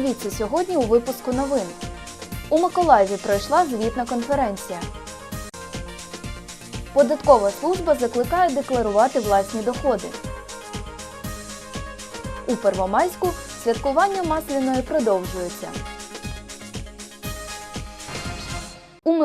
Дивіться сьогодні у випуску новин. У Миколаєві пройшла звітна конференція. Податкова служба закликає декларувати власні доходи. У Первомайську святкування масляної продовжується.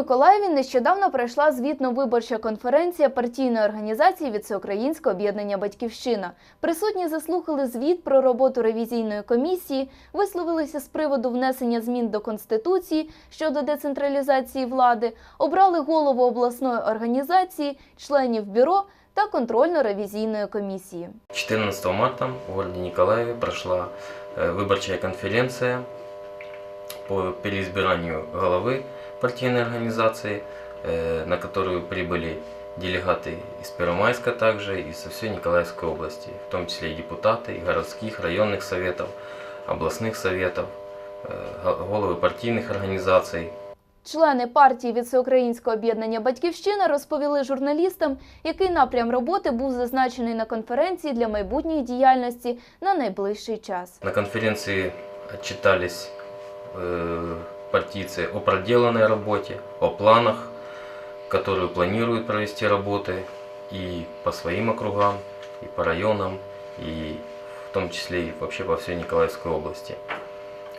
Миколаєві нещодавно пройшла звітно-виборча конференція партійної організації від Всеукраїнського об'єднання Батьківщина. Присутні заслухали звіт про роботу ревізійної комісії, висловилися з приводу внесення змін до конституції щодо децентралізації влади, обрали голову обласної організації, членів бюро та контрольно-ревізійної комісії. 14 марта в городе Николаеве прошла э, выборчая конференция по переизбиранию головы партийной организации, э, на которую прибыли делегаты из Первомайска также и со всей Николаевской области, в том числе и депутаты и городских, районных советов, областных советов, э, го- головы партийных организаций, Члени партії від Всеукраїнського об'єднання Батьківщина розповіли журналістам, який напрям роботи був зазначений на конференції для майбутньої діяльності на найближчий час. На конференции отчитались партийцы о проделанной работе, о планах, которые планируют провести работы и по своим округам, и по районам, и в том числе и вообще по всей Николаевской области.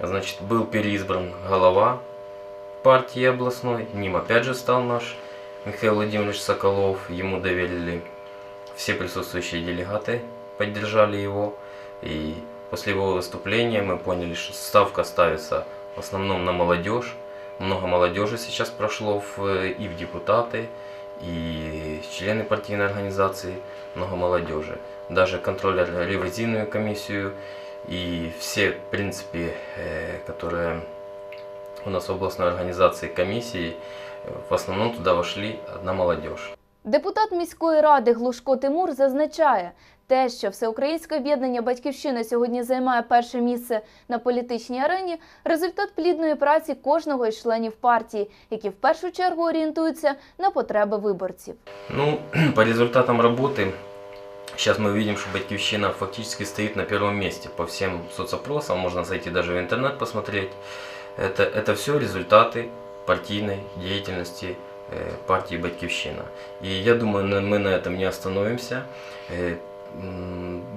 Значит, был переизбран голова партии областной, ним опять же стал наш Михаил Владимирович Соколов, ему доверили все присутствующие делегаты, поддержали его, и после его выступления мы поняли, что ставка ставится в основном на молодежь. Много молодежи сейчас прошло в, и в депутаты, и члены партийной организации, много молодежи. Даже контроллер ревизийную комиссию и все, в принципе, э, которые у нас в областной организации комиссии, э, в основном туда вошли одна молодежь. Депутат міської ради Глушко Тимур зазначає, те, що всеукраїнське об'єднання Батьківщина сьогодні займає перше місце на політичній арені, результат плідної праці кожного із членів партії, які в першу чергу орієнтуються на потреби виборців. Ну, по результатам работы, сейчас мы видим, что Батьковщина фактически стоит на первом месте по всем соцопросам, можно зайти даже в интернет посмотреть. Это, это все результаты партийной деятельности э, Партии Батьковщина. И я думаю, мы на этом не остановимся.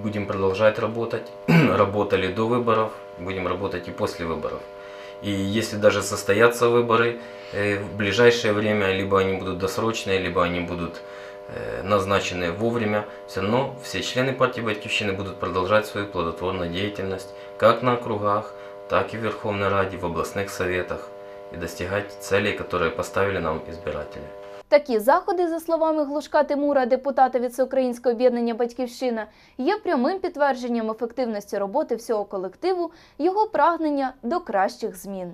Будем продолжать работать. Работали до выборов, будем работать и после выборов. И если даже состоятся выборы э, в ближайшее время, либо они будут досрочные, либо они будут э, назначены вовремя, все равно все члены партии Батьковщины будут продолжать свою плодотворную деятельность как на округах, так и в Верховной Раде, в областных советах и достигать целей, которые поставили нам избиратели. Такі заходи, за словами Глушка Тимура, депутата від Всеукраїнського об'єднання Батьківщина, є прямим підтвердженням ефективності роботи всього колективу, його прагнення до кращих змін.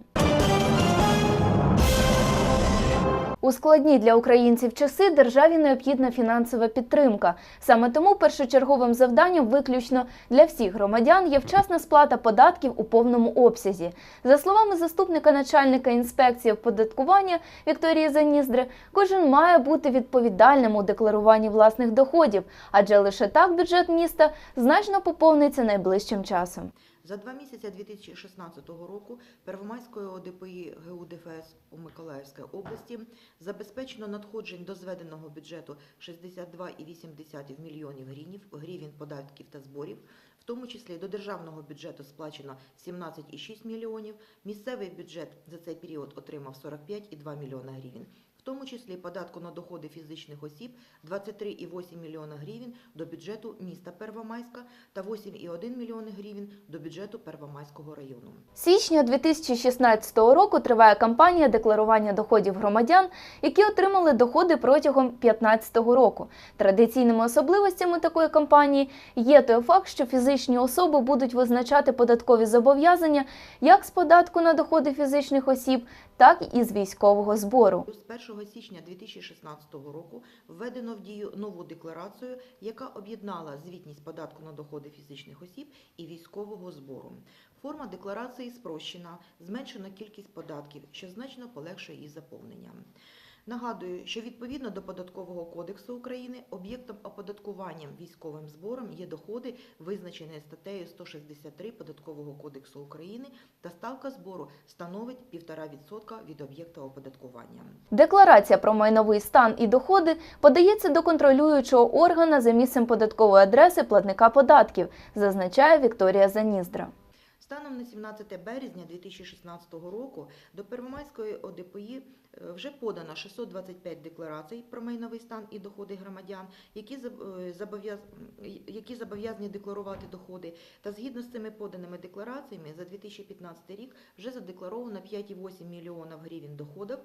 У складні для українців часи державі необхідна фінансова підтримка. Саме тому першочерговим завданням виключно для всіх громадян є вчасна сплата податків у повному обсязі. За словами заступника начальника інспекції оподаткування Вікторії Заніздри, кожен має бути відповідальним у декларуванні власних доходів, адже лише так бюджет міста значно поповниться найближчим часом. За два місяці 2016 року Первомайської ОДПІ ГУ ДФС у Миколаївській області забезпечено надходжень до зведеного бюджету 62,8 мільйонів гривень, податків та зборів, в тому числі до державного бюджету сплачено 17,6 мільйонів, місцевий бюджет за цей період отримав 45,2 мільйона гривень, тому числі податку на доходи фізичних осіб 23,8 мільйона гривень до бюджету міста Первомайська та 8,1 мільйони гривень до бюджету Первомайського району. З Січня 2016 року триває кампанія декларування доходів громадян, які отримали доходи протягом 2015 року. Традиційними особливостями такої кампанії є той факт, що фізичні особи будуть визначати податкові зобов'язання як з податку на доходи фізичних осіб, так і з військового збору. З 1 січня 2016 року введено в дію нову декларацію, яка об'єднала звітність податку на доходи фізичних осіб і військового збору. Форма декларації спрощена, зменшена кількість податків, що значно полегшує її заповнення. Нагадую, що відповідно до Податкового кодексу України об'єктом оподаткування військовим збором є доходи, визначені статтею 163 Податкового кодексу України, та ставка збору становить 1,5% від об'єкта оподаткування. Декларація про майновий стан і доходи подається до контролюючого органа за місцем податкової адреси платника податків, зазначає Вікторія Заніздра. Станом на 17 березня 2016 року до Первомайської ОДПІ е, вже подано 625 декларацій про майновий стан і доходи громадян, е, які зобов'язані декларувати доходи. Та згідно з цими поданими деклараціями за 2015 рік вже задекларовано 5,8 мільйонів гривень доходів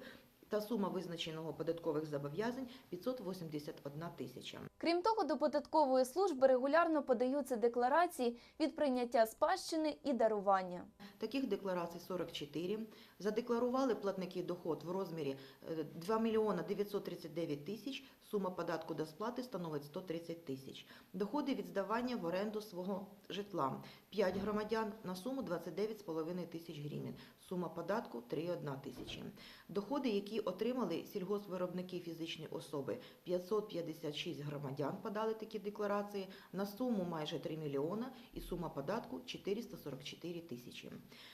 та сума визначеного податкових зобов'язань 581 тисяча. Крім того, до податкової служби регулярно подаються декларації від прийняття спадщини і дарування. Таких декларацій 44. Задекларували платники доход в розмірі е, 2 мільйона 939 тисяч. Сума податку до сплати становить 130 тисяч. Доходи від здавання в оренду свого житла 5 громадян на суму 29,5 тисяч гривень. Сума податку 3,1 тисячі. Доходи, які отримали сільгоспвиробники фізичні особи, 556 громадян подали такі декларації на суму майже 3 мільйона і сума податку 444 тисячі.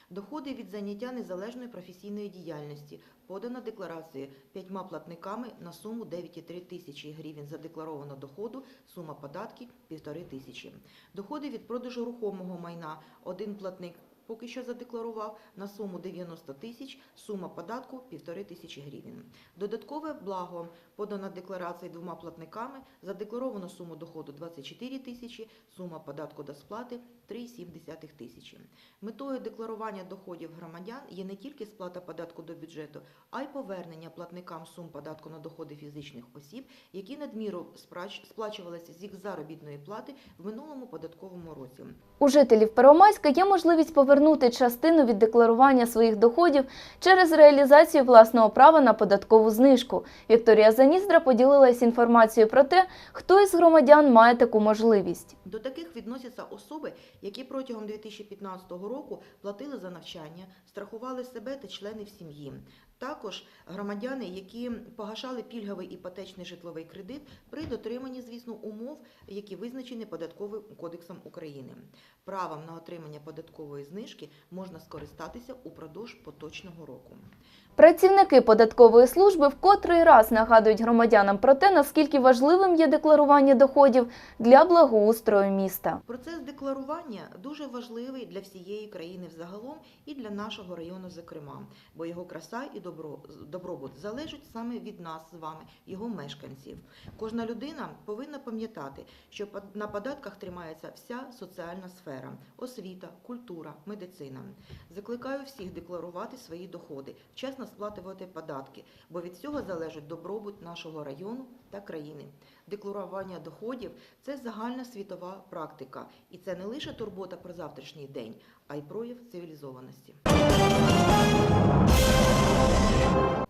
Доходи від заняття незалежної професійної діяльності подано декларації п'ятьма платниками на суму 9,3 тисячі гривень задекларовано доходу, сума податки 1,5 тисячі. Доходи від продажу рухомого майна один платник поки що задекларував на суму 90 тисяч, сума податку 1,5 тисячі гривень. Додаткове благо подано декларації двома платниками, задекларовано суму доходу 24 тисячі, сума податку до сплати 3,7 тисячі. Метою декларування доходів громадян є не тільки сплата податку до бюджету, а й повернення платникам сум податку на доходи фізичних осіб, які надміру сплачувалися з їх заробітної плати в минулому податковому році. У жителів Первомайська є можливість повернути частину від декларування своїх доходів через реалізацію власного права на податкову знижку. Вікторія Заніздра поділилась інформацією про те, хто із громадян має таку можливість. До таких відносяться особи, які протягом 2015 року платили за навчання, страхували себе та членів сім'ї. Також громадяни, які погашали пільговий іпотечний житловий кредит при дотриманні, звісно, умов, які визначені Податковим кодексом України. Правом на отримання податкової знижки можна скористатися упродовж поточного року. Працівники податкової служби в котрий раз нагадують громадянам про те, наскільки важливим є декларування доходів для благоустрою міста. Процес декларування дуже важливий для всієї країни взагалом і для нашого району, зокрема, бо його краса і добро, добробут залежать саме від нас з вами, його мешканців. Кожна людина повинна пам'ятати, що на податках тримається вся соціальна сфера, освіта, культура, медицина. Закликаю всіх декларувати свої доходи, вчасно сплатувати податки, бо від цього залежить добробут нашого району та країни. Декларування доходів це загальна світова практика, і це не лише турбота про завтрашній день, а й прояв цивілізованості.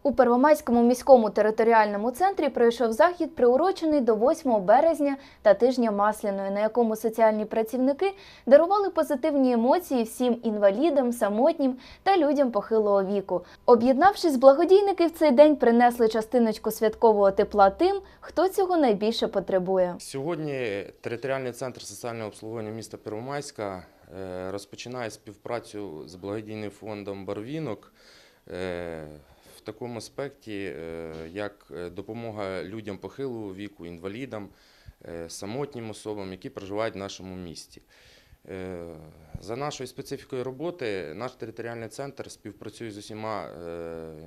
У Первомайському міському територіальному центрі пройшов захід, приурочений до 8 березня та тижня Масляної, на якому соціальні працівники дарували позитивні емоції всім інвалідам, самотнім та людям похилого віку. Об'єднавшись, благодійники в цей день принесли частиночку святкового тепла тим, хто цього найбільше потребує. Сьогодні територіальний центр соціального обслуговування міста Первомайська е, розпочинає співпрацю з благодійним фондом Барвінок е, такому аспекті, е, як е, допомога людям похилого віку, інвалідам, е, самотнім особам, які проживають в нашому місті. За нашою специфікою роботи наш територіальний центр співпрацює з усіма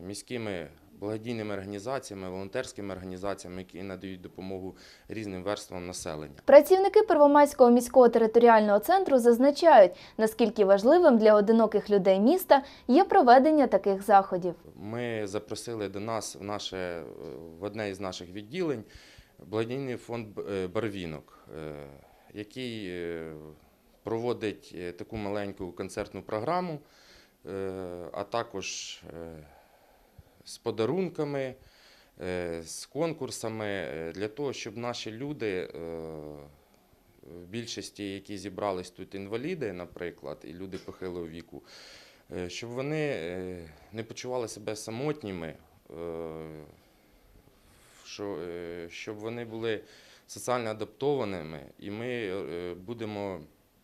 міськими благодійними організаціями, волонтерськими організаціями, які надають допомогу різним верствам населення. Працівники Первомайського міського територіального центру зазначають, наскільки важливим для одиноких людей міста є проведення таких заходів. Ми запросили до нас в наше в одне із наших відділень благодійний фонд е, Барвінок, е, який е, проводить таку маленьку концертну програму, а також з подарунками, е, з конкурсами е, для того, щоб наші люди. е, В більшості, які зібрались тут інваліди, наприклад, і люди похилого віку, щоб вони не почували себе самотніми, що, щоб вони були соціально адаптованими, і ми будемо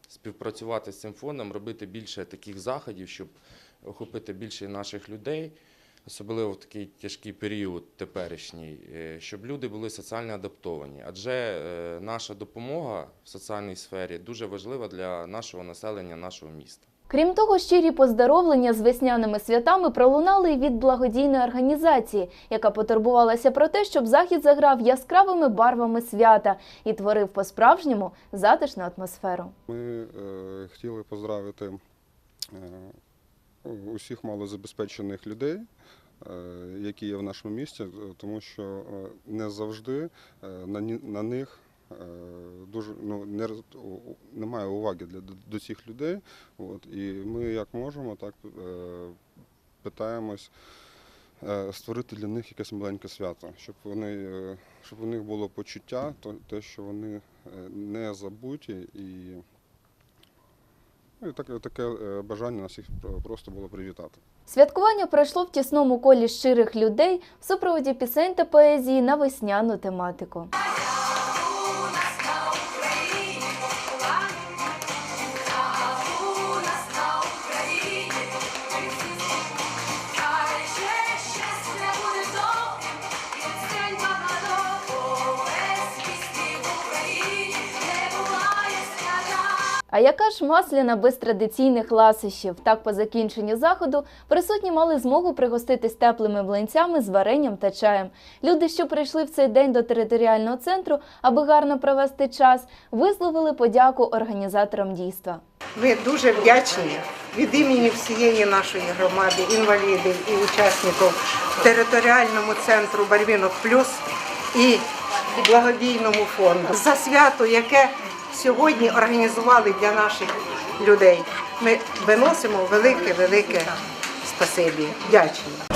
співпрацювати з цим фондом, робити більше таких заходів, щоб охопити більше наших людей, особливо в такий тяжкий період теперішній, е, щоб люди були соціально адаптовані. Адже е, наша допомога в соціальній сфері дуже важлива для нашого населення, нашого міста. Крім того, щирі поздоровлення з весняними святами пролунали й від благодійної організації, яка потурбувалася про те, щоб захід заграв яскравими барвами свята і творив по-справжньому затишну атмосферу. Ми е, хотіли поздравити е, усіх малозабезпечених людей, е, які є в нашому місті, е, тому що е, не завжди на, них дуже ну, не, немає уваги для, до, цих людей. От, і ми як можемо, так питаємось створити для них якесь маленьке свято, щоб вони, щоб у них було почуття, то, те, що вони не забуті і Ну, і таке, таке е, бажання нас їх просто було привітати. Святкування пройшло в тісному колі щирих людей в супроводі пісень та поезії на весняну тематику. А яка ж масляна без традиційних ласощів? Так, по закінченню заходу присутні мали змогу пригоститись теплими млинцями з варенням та чаєм. Люди, що прийшли в цей день до територіального центру, аби гарно провести час, висловили подяку організаторам дійства. Ми дуже вдячні від імені всієї нашої громади, інвалідів і учасників територіальному центру Барвінок Плюс і благодійному фонду за свято, яке сьогодні організували для наших людей. Ми виносимо велике, велике спасибі. Вдячні.